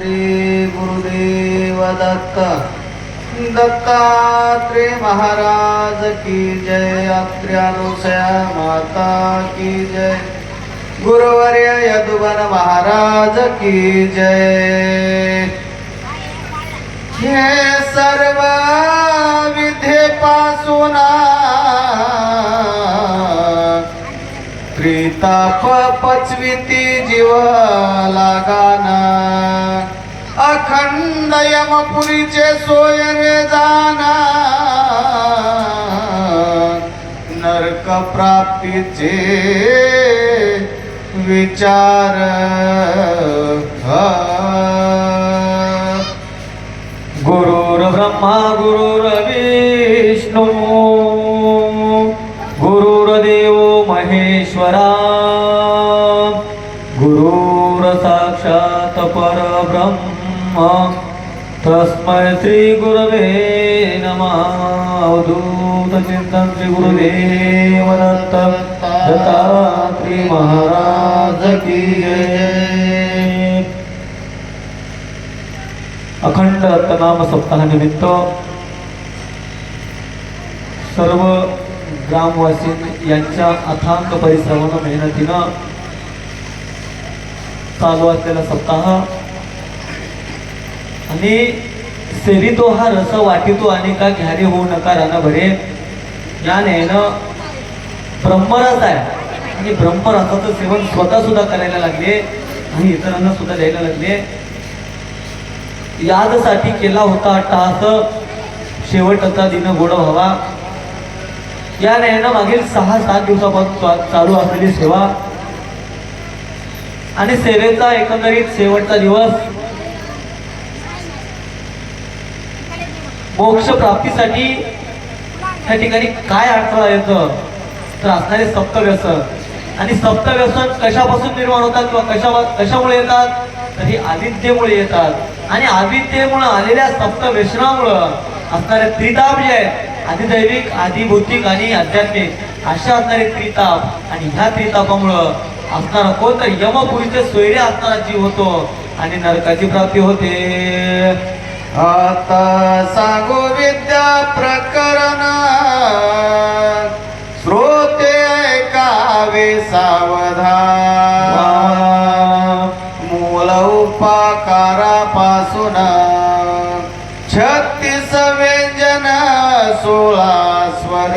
श्री गुरुदेव दत्त दत्तात्रेय महाराज की जय अत्र्यानुसया माता की जय। गुरुवर्य यदुवन महाराज की जय। हे सर्व विधेपासून ताप पचविती जीव लागाना अखंड यमपुरीचे सोयरे जाना. नरक प्राप्तीचे विचार गुरुर्ब्रह्मा गुरुर श्री गुरवे नमः. चिंतन श्री गुरुदेव दत्त दत्तात्री महाराज की जय. अखंड रत्नाम सप्ताहानिमित्त सर्व ग्रामवासी यांच्या अथांग परिश्रमानं मेहनतीनं चालू असलेला सप्ताह आणि सेवितो हा रस वाटितो आणि का घ्यारे होऊ नका राना भरे या नेनं ब्रह्मरस आहे. आणि ब्रह्मरसाचं सेवन स्वतः सुद्धा करायला लागले आणि इतरांना सुद्धा द्यायला लागले यादसाठी केला होता टास. शेवटचा दिन गोड व्हावा. या नयना मागील सहा सात दिवसापासून चालू असलेली सेवा. आणि सेवेचा एकंदरीत शेवटचा दिवस. मोक्ष प्राप्तीसाठी त्या ठिकाणी काय अडथळा येतं? तर असणारे सप्तव्यसन. आणि सप्तव्यसन कशापासून निर्माण होतात किंवा कशा कशामुळे येतात? तर ही आदित्यमुळे येतात. आणि आदित्यमुळे आलेल्या सप्तव्यसनामुळं असणारे त्रिताप जे आहेत आदिदैविक आदिभौतिक आणि आध्यात्मिक अशा असणारे त्रिताप आणि ह्या त्रितापामुळं असणारा कोण तर यमपुरीचे सोयरे असणारा जीव होतो आणि नरकाची प्राप्ती होते. आता सांगू विद्या प्रकरण. श्रोते ऐकावे सावधान. मूल उपाकारापासून. छत्तीस व्यंजन सोळा स्वर.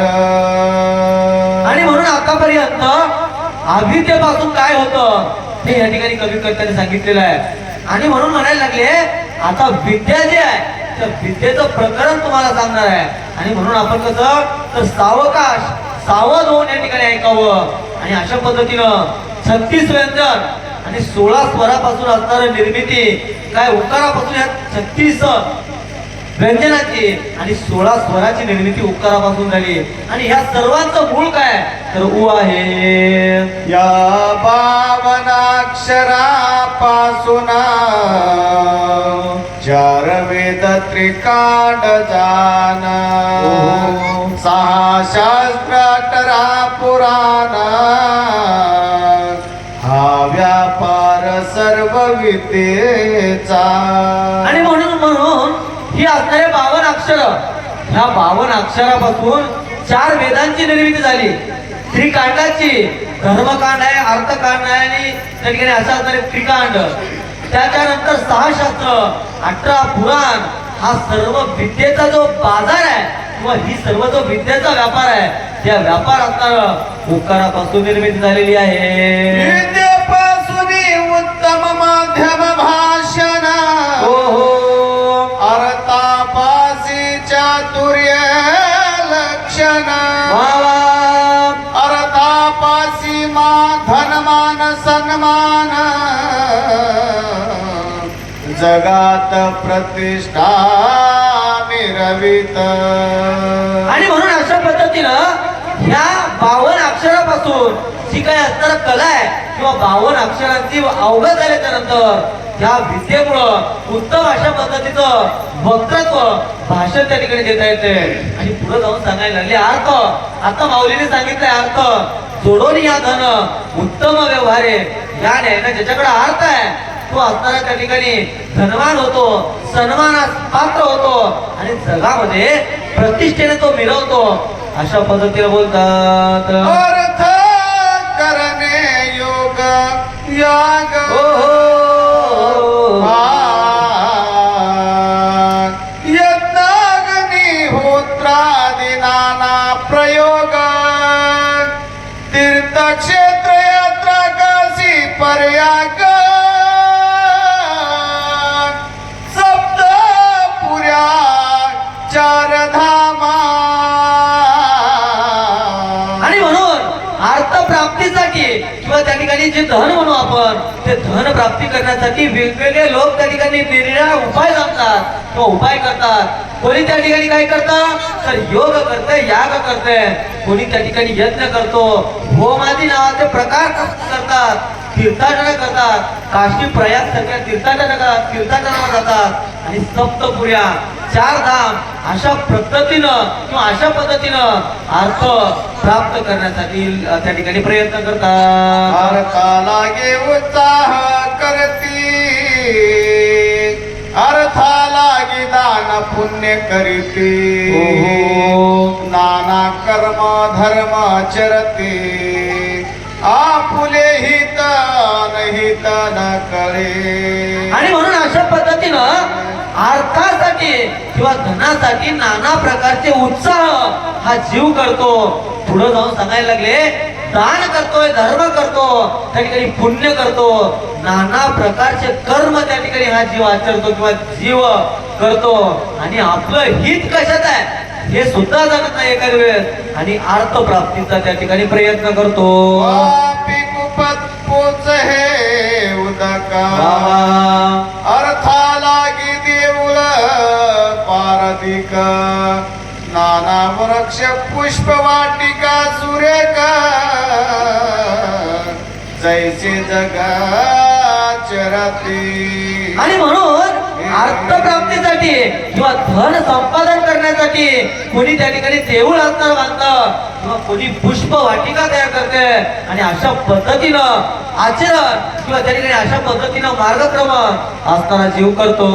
आणि म्हणून आतापर्यंत अभितेपासून काय होतं हे या ठिकाणी कवी कविताने सांगितलेलं आहे. आणि म्हणून म्हणायला लागले आता विद्या जे आहे त्या विद्येचं प्रकरण तुम्हाला सांगणार आहे. आणि म्हणून आपण कसं तर सावकाश सावध होऊन या ठिकाणी ऐकावं. आणि अशा पद्धतीनं छत्तीस व्यंजन आणि सोळा स्वरापासून असणारं निर्मिती काय उकारापासून या छत्तीस व्यंजनाची आणि सोळा स्वराची निर्मिती उकारापासून झाली. आणि ह्या सर्वांचं मूळ काय? तर उ आहे. या पावनाक्षरापासून चार वेद त्रिकांड जान. सहा शास्त्र अठरा पुराण. हा व्यापार सर्व विद्येचा आणि म्हणून ही असणारे बावन अक्षर. ह्या बावन अक्षरापासून चार वेदांची निर्मिती झाली. त्रिकांडाची. धर्मकांड आहे अर्थकांड आहे आणि त्या ठिकाणी असं असणारे त्रिकांड. त्याच्यानंतर सहा शास्त्र अठरा पुराण. हा सर्व विद्येचा जो बाजार आहे किंवा ही सर्व जो विद्येचा व्यापार आहे त्या व्यापार असणार उपकारापासून निर्मिती झालेली आहे. विद्येपासून उत्तम माध्यम भाषण. हो हो. चातुर्य लक्षण. अर्थापासी मा धनमान सन्मान। जगात प्रतिष्ठा मिरवित। आणि म्हणून अशा पद्धतीनं ह्या बावन अक्षरापासून जी काही असणारा कला आहे. किंवा बावन अक्षरांची अवगत झाल्याच्यानंतर ह्या विद्येमुळं उत्तम अशा पद्धतीचं वक्तृत्व भाषण त्या ठिकाणी देता येते. आणि पुढे जाऊन सांगायला लागले अर्थ. आता माऊलीने सांगितलंय अर्थ. जोडून या धन उत्तम व्यवहार आहे. या न्यायानं ज्याच्याकडे अर्थ आहे तो असणारा त्या ठिकाणी धनवान होतो सन्मानास पात्र होतो आणि जगामध्ये प्रतिष्ठेने तो मिरवतो. अशा पद्धतीने बोलतात. अर्थ करणे योग याग. हो, हो. ठिकाणी जे धन म्हणू आपण ते धन प्राप्ती करण्यासाठी वेगवेगळे लोक त्या ठिकाणी निरनिराळे उपाय सांगतात किंवा उपाय करतात. कोणी त्या ठिकाणी काय करतं? तर योग करते याग करते कोणी त्या ठिकाणी यज्ञ करतो. होमादी नावाचे प्रकार करतात. तीर्थाटन करतात. काशी प्रयाग सगळ्या तीर्थाटन तीर्थाटनावर जातात. आणि सप्तपुऱ्या. चार धाम अशा पद्धतीनं किंवा अशा पद्धतीनं अर्थ प्राप्त करण्यासाठी त्या ठिकाणी प्रयत्न करतात. अर्थाला गे उत्साह करती. अर्थाला गे दान पुण्य करीती. नाना कर्म धर्म चरते. आपुले हित हित न करे. आणि म्हणून अशा पद्धतीनं अर्थासाठी किंवा धनासाठी नाना प्रकारचे उत्साह हा जीव करतो. पुढे जाऊन सांगायला लागले दान करतोय धर्म करतो त्या ठिकाणी पुण्य करतो. नाना प्रकारचे कर्म त्या ठिकाणी हा जीव आचरतो किंवा जीव करतो. आणि आपलं हित कशात आहे? हे सुद्धा जाणत नाही एखाद वेळेस. आणि अर्थ प्राप्तीचा त्या ठिकाणी प्रयत्न करतो. हे अर्थाला देऊळ पारधिक. नाना वृक्ष पुष्प वाटिका सुरेख. जैसे जगा चरती आणि म्हणून अर्थप्राप्तीसाठी किंवा धन संपादन करण्यासाठी कोणी त्या ठिकाणी देऊळ असणार बांधतं किंवा कोणी पुष्प वाटिका तयार करते आणि अशा पद्धतीनं आचरण किंवा त्या ठिकाणी अशा पद्धतीनं मार्गक्रम असताना जीव करतो.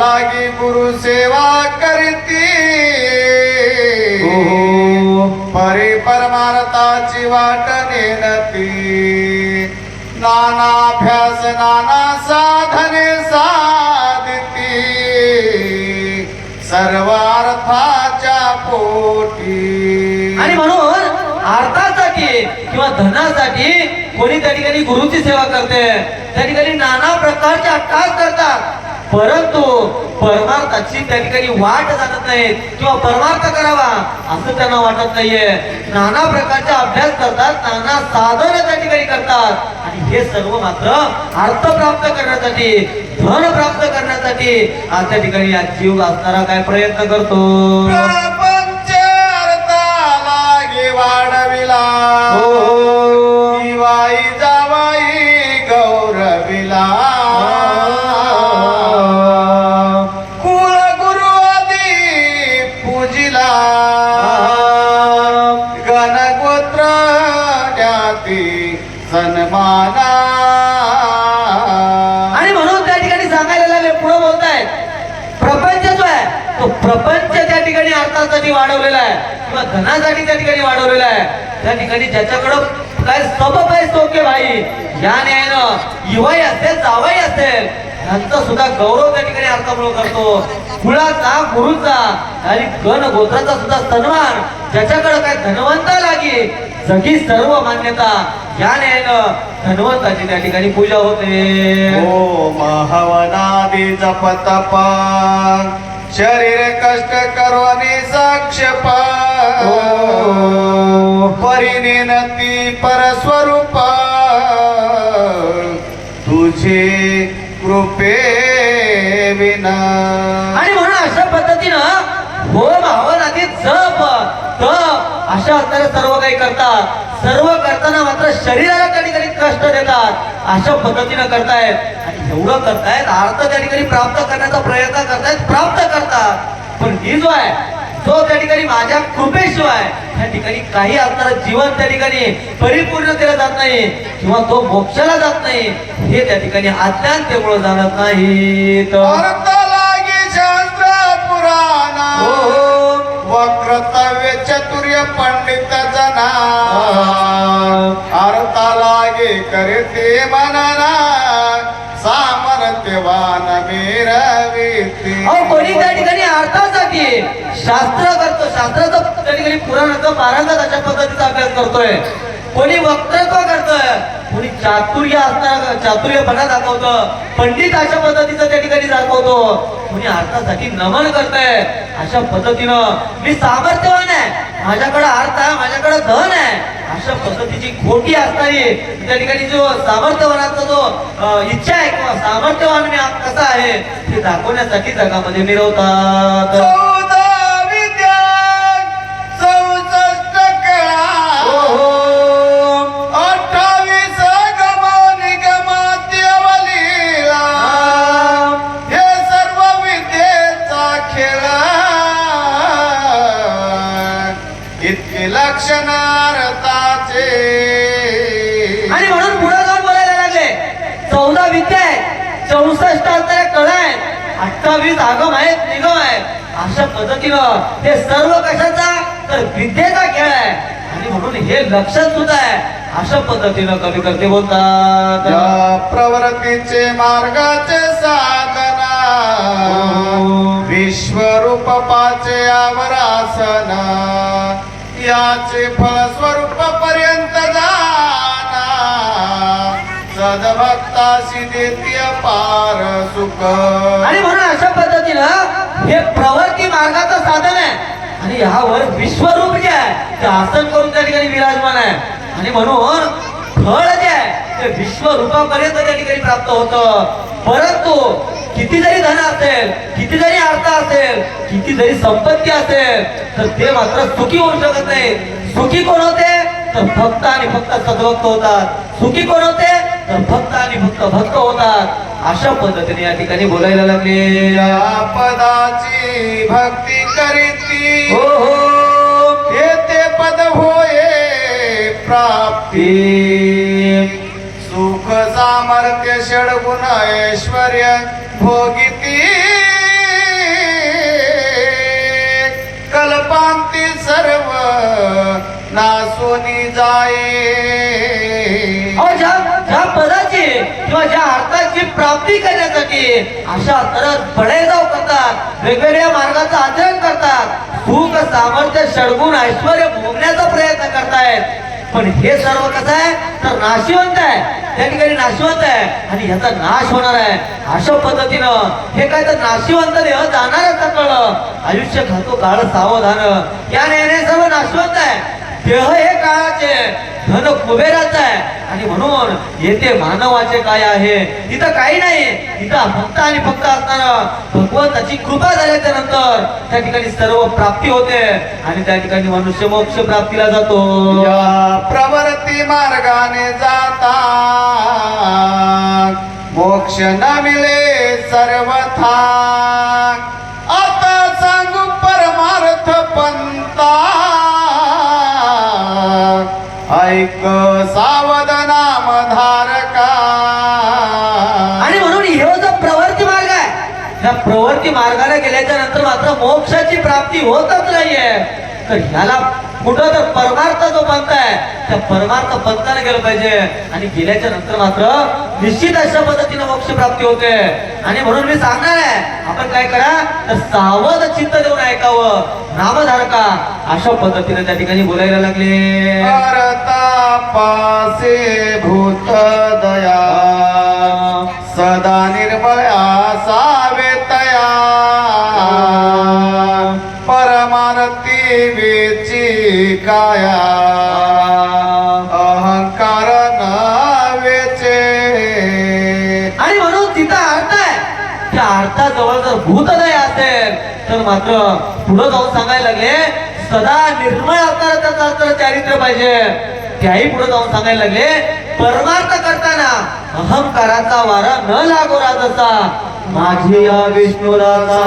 लागी गुरु सेवा करती. परी परमार्थाची वाट नेनती नानाभ्यास नाना साधने साधिती सर्वार्थाच्या पोटी. आणि म्हणून अर्थासाठी किंवा धनासाठी कोणी त्या ठिकाणी गुरुची सेवा करते. त्या ठिकाणी नाना प्रकारचे अट्टास करतात. परंतु परमार्थाची त्या ठिकाणी वाट जाणत नाहीत किंवा परमार्थ करावा असं त्यांना वाटत नाहीये. नाना प्रकारचे अभ्यास करतात नाना साधन त्या ठिकाणी करतात. आणि हे सर्व मात्र अर्थ प्राप्त करण्यासाठी धन प्राप्त करण्यासाठी आज त्या ठिकाणी आज जीव असणारा काय प्रयत्न करतो? धनासाठी त्या ठिकाणी वाढवलेला आहे. त्या ठिकाणी ज्याच्याकडं काय सबब आहे सोके भाई. या न्यायानं युवाई असेल जावाई असेल यांचा सुद्धा गौरव त्या ठिकाणी अर्थामुळे करतो. कुळाचा गुरुचा आणि गण गोत्राचा सुद्धा सन्मान ज्याच्याकडे काय धनवंता लागे जगी सर्व मान्यता या न्यायानं धनवंताची त्या ठिकाणी पूजा होते. ओ महावना जप तप शरीर कष्ट करोनी साक्ष परिनिनती परस्वरूपा तुझे कृपे विना. आणि म्हणून अशा पद्धतीनं होम हवन आधी जप तप अशा असणारे सर्व काही करतात. सर्व करताना मात्र शरीराला त्या ठिकाणी कष्ट देतात. अशा पद्धतीनं करतायत. आणि एवढं करतायत अर्थ त्या ठिकाणी प्राप्त करण्याचा प्रयत्न करतायत प्राप्त करतात. पण ही जो आहे तो त्या ठिकाणी माझ्या कृपेशिवाय त्या ठिकाणी काही असणारं जीवन त्या ठिकाणी परिपूर्णतेला जात नाही. किंवा तो मोक्षाला जात नाही. हे त्या ठिकाणी अज्ञानतेमुळे जाणत नाही तर पुराण हो हो. वक्रतव्य चतुर्य पंडित जना. अर्थ लागे करते मनना सामर्थ्यवान मेरविते. अहो कोणी त्या ठिकाणी अर्थासाठी शास्त्र करतो शास्त्राचा त्या ठिकाणी पुराणाचं पारांगत अशा पद्धतीचा अभ्यास करतोय. कोणी वक्तृत्व करतोय कोणी चातुर्य असणार चातुर्यपणा दाखवतं पंडित अशा पद्धतीचं त्या ठिकाणी दाखवतो. कोणी अर्थासाठी नमन करतंय अशा पद्धतीनं. मी सामर्थ्यवान आहे. माझ्याकडे अर्थ आहे माझ्याकडे धन आहे. अशा पद्धतीची खोटी असणारी त्या ठिकाणी जो सामर्थ्यवानाचा जो इच्छा आहे किंवा सामर्थ्यवान मी कसा आहे हे दाखवण्यासाठी जगामध्ये मिरवतात. हो. अठ्ठावीस आगम आहेत निगम आहेत. अशा पद्धतीनं हे सर्व कशाचा? तर विद्येचा खेळ आहे. आणि म्हणून हे लक्षात सुद्धा आहे. अशा पद्धतीनं कवी करते बोलतात प्रवृत्तीचे मार्गाचे साधना. विश्वरूप पाचे आवरासन. याचे फलस्वरूप पर्यंत सदभक्ताशी देते पार सुख. आणि म्हणून अशा पद्धतीनं हे प्रवृत्ती मार्गाचं साधन आहे. आणि ह्यावर विश्वरूप जे आहे ते आसन करून त्या ठिकाणी विराजमान आहे? आणि म्हणून फळ जे आहे ते विश्वरूपापर्यंत त्या ठिकाणी प्राप्त होतं. परंतु किती जरी धन असेल किती जरी अर्थ असेल किती जरी संपत्ती असेल तर ते मात्र सुखी होऊ शकत नाही. सुखी कोण होते? तर फक्त आणि फक्त सद्भक्त होतात. सुखी कोण होते? तर फक्त आणि फक्त भक्त होतात. अशा पद्धतीने या ठिकाणी बोलायला लागले. या पदाची भक्ती करीती. हो हो. हे ते पद होये प्राप्ती. सुख सामर्थ्य षडगुण ऐश्वर्य भोगिती. कल्पांती सर्व नासोनी जाये अहो, ज्या ज्या पदाची किंवा ज्या अर्थाची प्राप्ती करण्यासाठी अशा तरच बळेजाव करतात वेगवेगळ्या मार्गाचं आचरण करतात सुख सामर्थ्य षडगुण ऐश्वर्य भोगण्याचा प्रयत्न करतायत. पण हे सर्व कसं आहे? तर नाशिवंत आहे. त्या ठिकाणी नाशिवंत आहे. आणि ह्याचा नाश होणार आहे. अशा पद्धतीनं हे काय तर नाशिवंत देह जाणारच कळलं. आयुष्य खातो काळ सावधान. या नेहमी सर्व नाशिवंत आहे. देह हे काळाचे धन कुबेराचं आहे. आणि म्हणून येथे मानवाचे काय आहे? इथं काही नाही. इथं फक्त आणि फक्त असणार भगवंताची कृपा झाल्याच्यानंतर त्या ठिकाणी सर्व प्राप्ती होते. आणि त्या ठिकाणी मनुष्य मोक्ष प्राप्तीला जातो. प्रवृत्ती मार्गाने जाता मोक्ष न मिळे सर्वथा. ऐक सावध नाम धारका आणि म्हणून हे जो प्रवृत्ती मार्ग आहे ह्या प्रवृत्ती मार्गाला गेल्याच्यानंतर मात्र मोक्षाची प्राप्ती होतच नाहीये. तर ह्याला कुठं तर परमार्थ जो पंथ आहे त्या परमार्थ पंथाने गेलं पाहिजे. आणि गेल्याच्यानंतर मात्र निश्चित अशा पद्धतीने मोक्ष प्राप्ती होते. आणि म्हणून मी सांगणार आहे आपण काय करा तर सावध चित्त देऊन ऐकावं. नामधारका अशा पद्धतीने त्या ठिकाणी बोलायला लागले. पासे भूत दया सदा निर्भया सावेतया. परमारती वेची काया. अहंकार न वेचे आणि म्हणून तिथं अर्थ आहे. त्या अर्थाजवळ जर भूतदय असेल तर मात्र पुढे जाऊन सांगायला लागले सदा निर्मळ असणारं त्याचं चारित्र्य पाहिजे. त्याही पुढे जाऊन सांगायला लागले परमार्थ करताना अहंकाराचा वारा न लागो राजसा माझी या विष्णुराचा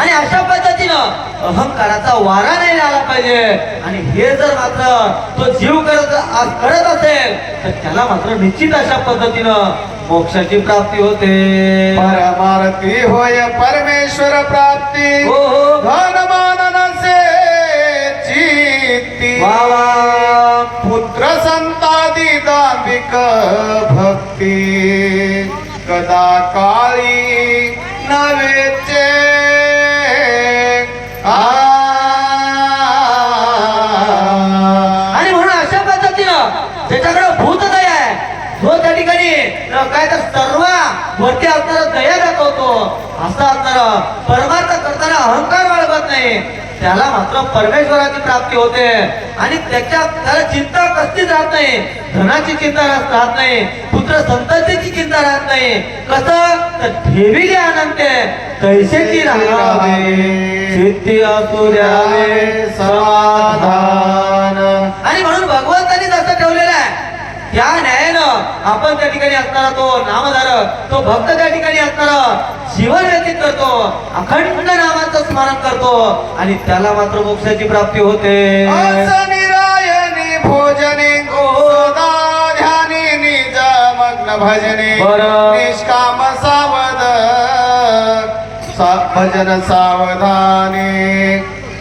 आणि अशा पद्धतीनं अहंकाराचा वारा नाही आला पाहिजे. आणि हे जर मात्र तो जीव करत करत असेल तर त्याला मात्र निश्चित अशा पद्धतीनं मोक्षाची प्राप्ती होते. परमारती होय परमेश्वर प्राप्ती. हो हो. धन माननसे चित्ती. पुत्र संतादी दांभिक भक्ती. कदा काळी असं असणार परमार्थ करताना अहंकार बाळगत नाही. त्याला मात्र परमेश्वराची प्राप्ती होते. आणि त्याच्या त्याला चिंता कसलीच राहत नाही. धनाची चिंता राहत नाही. पुत्र संततीची चिंता राहत नाही. कसं? तर ठेविली आनंद तैसेची राहावे. सिद्धी असू द्यावे. समाधान आणि म्हणून भगवंतानी जसं ठेवलेलं आहे त्या आपण त्या ठिकाणी असणारा तो नामधारक तो भक्त त्या ठिकाणी असणारा जीवन व्यतीत करतो अखंड नामाचं स्मरण करतो आणि त्याला मात्र मोक्षाची प्राप्ती होते भोजने सदा ध्यानी निज मग्न भजने. निष्काम सावध सा- भजन सावधाने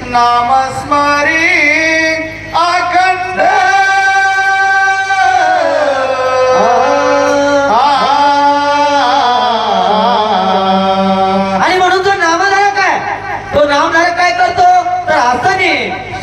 नाम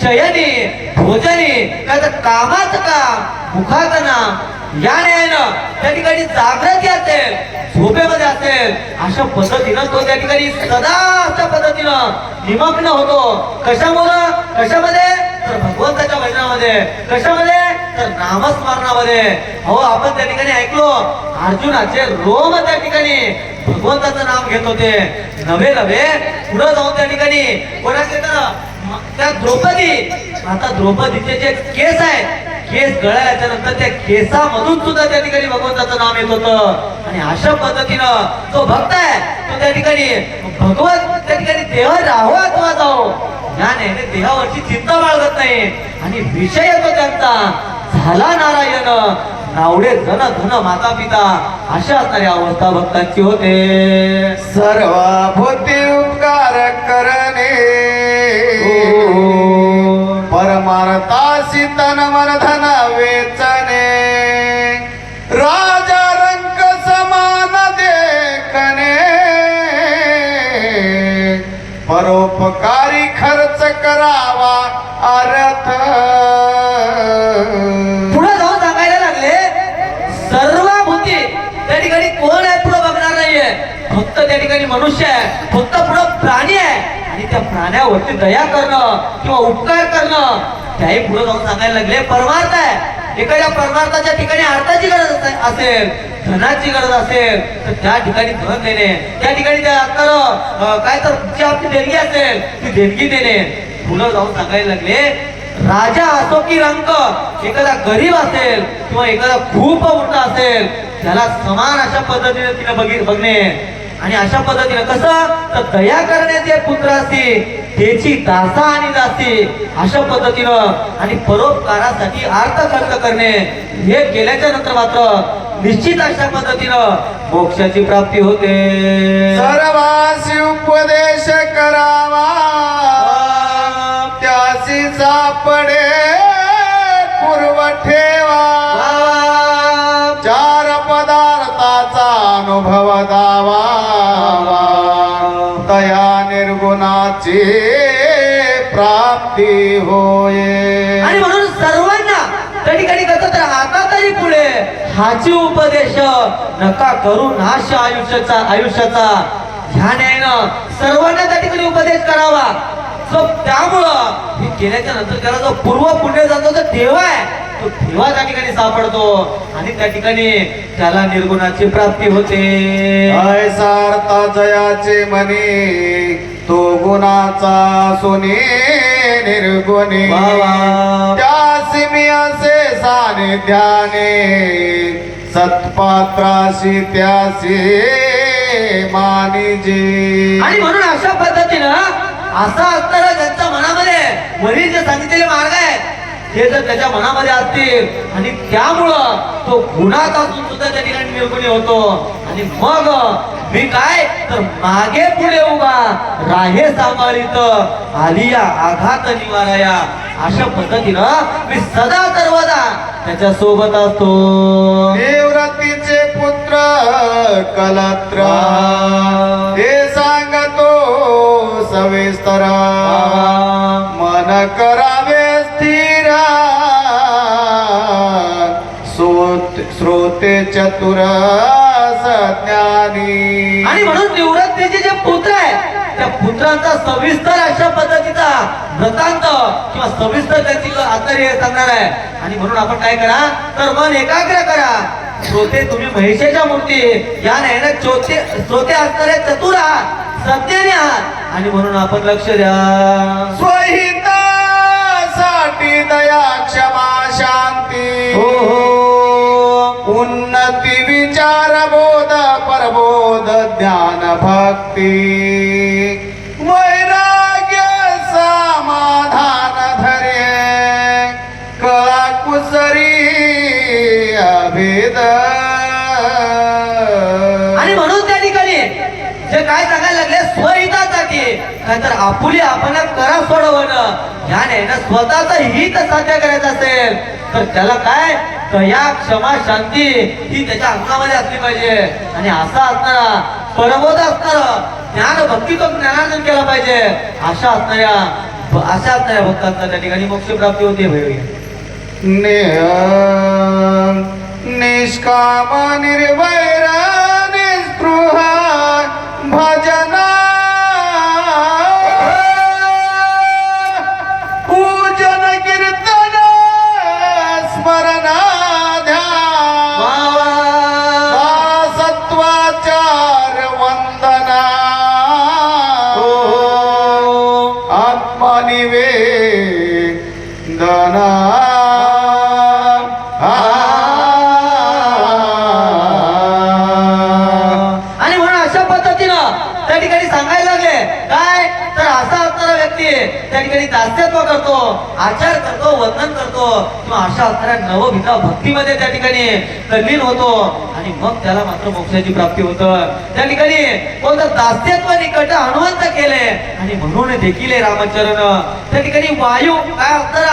शयने भोजनी काय तर कामाचं काम मुखाचं नाम या न्यायानं त्या ठिकाणी जागृती असेल झोपेमध्ये असेल अशा पद्धतीनं तो त्या ठिकाणी सदा अशा पद्धतीनं निमग्न होतो. कशामुळं? कशामध्ये? तर भगवंताच्या भजनामध्ये कशामध्ये? तर नामस्मरणामध्ये. हो आपण त्या ठिकाणी ऐकलो अर्जुनाचे रोम त्या ठिकाणी भगवंताचं नाम घेत होते. नवे नवे पुढे जाऊन त्या ठिकाणी कोणाचे तर त्या द्रौपदी आता द्रौपदीचे जे केस आहेत केस गळायच्या नंतर त्या केसामधून सुद्धा त्या ठिकाणी भगवंताचं नाम येत होतं. आणि अशा पद्धतीनं तो भक्त आहे तो त्या ठिकाणी भगवत त्या ठिकाणी देह राहो अथवा जाओ ज्ञान नाही देहावरची चिंता बाळगत नाही. आणि विषय येतो त्यांचा. झाला नारायण. नावडे धन धन माता पिता अशा असणारी अवस्था भक्तांची होते. सर्व भूती परमार्थासी तन मन वेचने। राजा रंक समान देखने। परोपकारी खर्च करावा अर्थ। पुढे जाऊन सांगायला लागले सर्व भूती त्या ठिकाणी कोण आहे पुढे बघणार नाहीये. फक्त त्या ठिकाणी मनुष्य आहे फक्त पुढे प्राणी आहे. आणि त्या प्राण्यावरती दया करणं किंवा उपकार करणं त्याही पुढे जाऊन सांगायला लागले परमार्थ आहे. एखाद्या परमार्थाच्या ठिकाणी अर्थाची गरज असेल धनाची गरज असेल तर त्या ठिकाणी धन देणे. त्या ठिकाणी तर काय तर जी आपली देणगी असेल ती देणगी देणे. पुढे जाऊन सांगायला लागले राजा असो की रंक एखादा गरीब असेल किंवा एखादा खूप मोठा असेल त्याला समान अशा पद्धतीने तिने बघित बघणे. आणि अशा पद्धतीने कसं? तर दया करण्याचे पुत्र असते त्याची दासा आणि दासी अशा पद्धतीनं आणि परोपकारासाठी अर्थ खर्च करणे हे केल्याच्यानंतर मात्र निश्चित अशा पद्धतीनं मोक्षाची प्राप्ती होते. सर्वासी उपदेश करावा. त्यासी सापडे पूर्व ठेवा. चार पदार्थाचा अनुभव दावा. निर्गुणाची प्राप्ती होय. आणि म्हणून सर्वांना त्या ठिकाणी कसं तर आता तरी पुढे हाची उपदेश नका करू नाश आयुष्याचा आयुष्याचा. ह्या न्यायानं सर्वांना त्या ठिकाणी उपदेश करावा. सो त्यामुळं हे केल्याच्यानंतर त्याला जो पूर्व पुण्य जातो तो देवा आहे तो देवा त्या ठिकाणी सापडतो. आणि त्या ठिकाणी त्याला निर्गुणाची प्राप्ती होते. ऐसार्था जयाचे मनी. तो गुणाचा सोने निर्गुणी वा वा. त्यासी मी असे सानिध्याने सत्पात्राशी त्यासी मानिजे आणि म्हणून अशा पद्धतीनं असा असताना ज्यांच्या मनामध्ये वरील जे सांगितलेले मार्ग आहेत ते जर त्याच्या मनामध्ये असतील आणि त्यामुळं तो गुणात असून सुद्धा त्या ठिकाणी निर्गुणी होतो. आणि मग मी काय? तर मागे पुढे उभा राहे सांभाळीत आलिया आघात निवाराया. अशा पद्धतीनं मी सदा सर्वदा त्याच्या सोबत असतो. निवृत्तीचे पुत्र कलत्र. ते सांगतो सविस्तर. मन करावे स्थिर श्रोत- श्रोते चतुर सज्ञानी. आणि म्हणून निवृत्तीचे जे पुत्र आहे त्या पुत्रांचा सविस्तर अशा पद्धतीचा वृत्तांत किंवा सविस्तर त्यांची आचार्य हे सांगणार आहे. आणि म्हणून आपण काय करा तर मन एकाग्र करा. श्रोते तुम्ही महिषेच्या मूर्ती या नाही ना चोते श्रोते असणारे चतुर आहात सज्ञानी आहात. आणि म्हणून आपण लक्ष द्या. स्वहितासाठी दया क्षमा शांती हो हो। उन्नती विचार बोध परबोध ज्ञान भक्ती। वैराग्य समाधान धरे। कळा कुसरी अभेद। आणि म्हणून त्या ठिकाणी जे काय सांगायला लागले स्वहितासाठी काय तर आपुली आपण करा सोडवणं. ह्याने ना स्वतःच हित साध्य करायचं असेल तर त्याला काय? दया क्षमा शांती ही त्याच्या अंगामध्ये असली पाहिजे. आणि असा असणारा परबोध असणार ज्ञान भक्ती तो ज्ञानार्जन केला पाहिजे. अशा असणाऱ्या अशा असणाऱ्या भक्तांचा त्या ठिकाणी मोक्ष प्राप्ती होते भैरवी. नेह निष्काम निर्वैर निस्पृहा भजन आचार करतो वंदन करतो. किंवा अशा असणाऱ्या नवभिता भक्तीमध्ये त्या ठिकाणी तल्लीन होतो. आणि मग त्याला मात्र मोक्षाची प्राप्ती होतं. त्या ठिकाणी कोणतं दास्यत्व निकट हनुमंत केले. आणि म्हणून देखील रामचरण त्या ठिकाणी वायू काय असणारा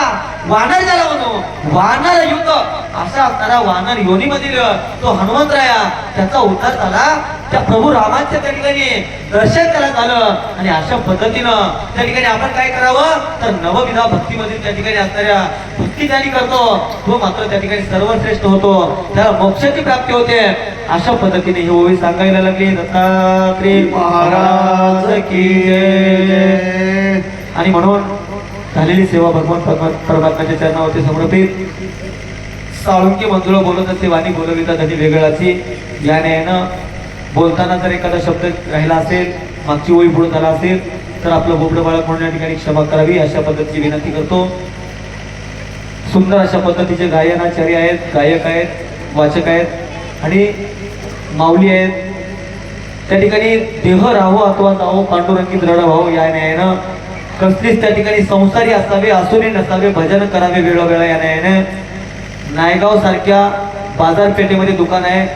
वानर झाला म्हणू वानर युद्ध. असा असणारा वानर योनीमधील तो हनुमंतराया त्याचा उद्धार झाला. त्या प्रभू रामाच्या त्या ठिकाणी दर्शन त्याला झालं आणि अशा पद्धतीनं त्या ठिकाणी आपण काय करावं? तर नवविधा भक्तीमध्ये त्या ठिकाणी असणाऱ्या भक्ती ज्याने करतो. तो मात्र त्या ठिकाणी सर्वश्रेष्ठ होतो. त्याला मोक्षाची प्राप्ती होते. अशा पद्धतीने ही ओळी सांगायला लागली. दत्तात्री महाराज की आणि म्हणून झालेली सेवा भगवान परमात्म्याच्या चरणावरती समर्पित. साळुंकी मंजुळ बोलत असे वाणी बोलविता त्याची वेगळाची या न्यायानं बोलताना जर एखादा शब्द राहिला असेल मागची ओळी पुढे झाला असेल तर आपलं बोबडं बाळक म्हणून या ठिकाणी क्षमा करावी अशा पद्धतीची विनंती करतो. सुंदर अशा पद्धतीचे गायनाचार्य आहेत गायक आहेत वाचक आहेत आणि माऊली आहेत. त्या ठिकाणी देह राहो अथवा जावो पांडुरंगी दृढ व्हावो या न्यायानं कसलीच त्या ठिकाणी संसारी असावे असुरी नसावे भजन करावे वेळोवेळा या न्यायाने नायगाव सारख्या बाजारपेठेमध्ये दुकान आहे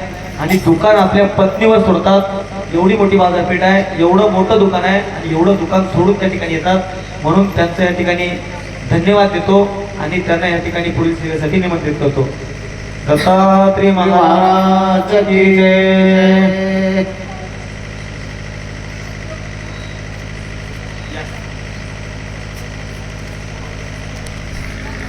आणि दुकान आपल्या पत्नीवर सोडतात. एवढी मोठी बाजारपेठ आहे एवढं मोठं दुकान आहे आणि एवढं दुकान सोडून त्या ठिकाणी येतात. म्हणून त्यांचं या ठिकाणी धन्यवाद देतो आणि त्यांना या ठिकाणी पुढील सेवेसाठी निमंत्रित करतो. दत्तात्री महाराज